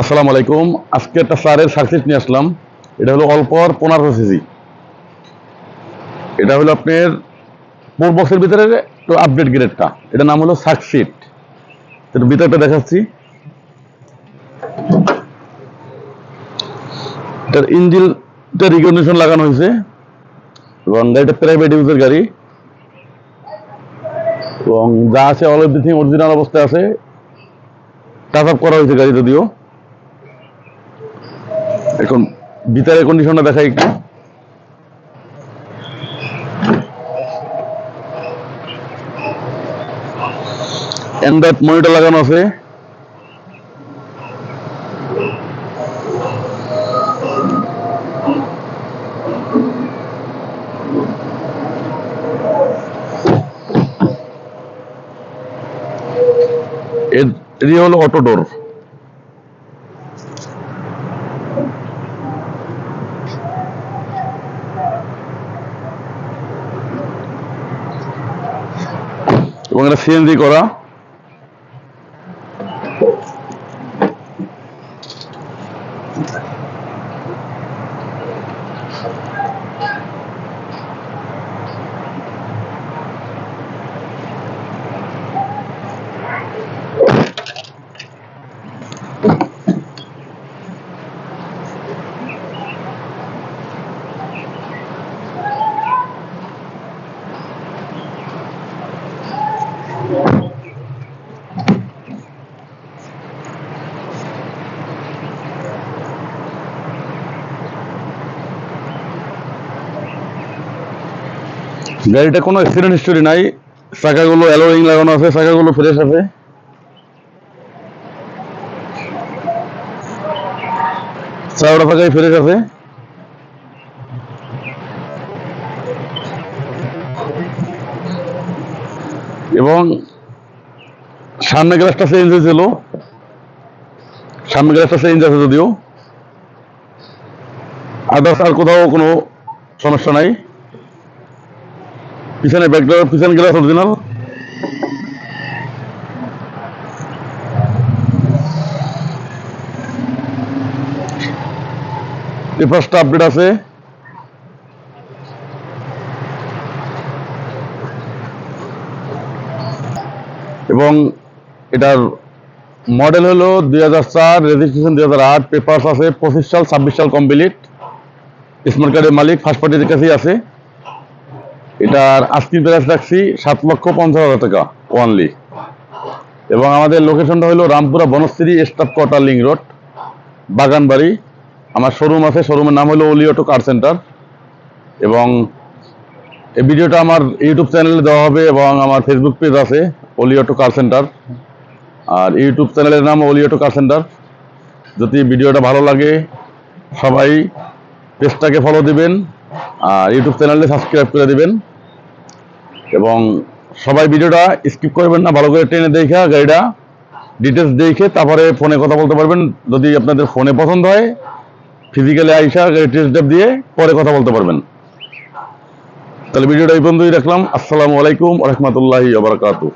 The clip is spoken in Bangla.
আসসালামু আলাইকুম। আজকে একটা সারের সার্কিট নিয়ে আসলাম। এটা হলো অল্পর পনেরো সিসি। এটা হলো আপনার ফোর বক্সের ভিতরে একটু আপডেট গ্রেডটা এটার নাম হলো সাকশিট এর ভিতরটা দেখাচ্ছি। এটার ইঞ্জিনটা রিকন্ডিশন লাগানো হয়েছে। এবং গাড়িটা প্রাইভেট ইউজের গাড়ি। এবং যা আছে অল এভরিথিং অরিজিনাল অবস্থায় আছে। টাচ আপ করা হয়েছে গাড়ি যদিও। এখন ভিতরের কন্ডিশনটা দেখাই একটু। অ্যান্ড্রয়েড মনিটর লাগানো আছে। এটি হলো অটো এবং এটা সিএনজি করা গাড়িটা কোনো অ্যাক্সিডেন্ট হিস্টোরি নাই। চাকাগুলো অ্যালোরিং লাগানো আছে, চাকাগুলো ফ্রেশ আছে। চাকাটা চাকাই ফ্রেশ আছে। এবং সামনে গ্লাসটা চেঞ্জ হয়েছিল। সামনে গ্লাসটা চেঞ্জ আছে যদিও। আদার্স আর কোথাও কোনো সমস্যা নাই। পিছনে ব্যাকড্রপ পিছনে গ্লাস অরিজিনাল এই ফার্স্টটা আপডেট আছে। এবং এটার মডেল হলো দুই হাজার চার রেজিস্ট্রেশন দুই হাজার আট পেপার্স আছে, পঁচিশ সাল, ছাব্বিশ সাল কমপ্লিট স্মার্ট কার্ডের মালিক ফার্স্ট পার্টির কাছেই আছে। এটার আস্কিং প্রাইস রাখছি সাত লক্ষ পঞ্চাশ হাজার টাকা ওয়ানলি এবং আমাদের লোকেশনটা হলো Rampura Banasree staff quarter link road Baganbari. আমার শোরুম আছে শোরুমের নাম হলো ওলি অটো কার সেন্টার এবং এই ভিডিওটা আমার ইউটিউব চ্যানেলে দেওয়া হবে এবং আমার ফেসবুক পেজ আছে ওলি অটো কার সেন্টার আর ইউটিউব চ্যানেলের নাম ওলি অটো কার সেন্টার যদি ভিডিওটা ভালো লাগে, সবাই পেজটাকে ফলো দিবেন, আর ইউটিউব চ্যানেলে সাবস্ক্রাইব করে দিবেন। এবং সবাই ভিডিওটা স্কিপ করবেন না, ভালো করে ট্রেনে দেখে, গাড়িটা ডিটেলস দেখে তারপরে ফোনে কথা বলতে পারবেন। যদি আপনাদের ফোনে পছন্দ হয় ফিজিক্যালি আইসা গাড়ি টেস্ট দিয়ে পরে কথা বলতে পারবেন। তাহলে ভিডিওটা এই পর্যন্তই রাখলাম। আসসালামু আলাইকুম রহমতুল্লাহি আবরকাতু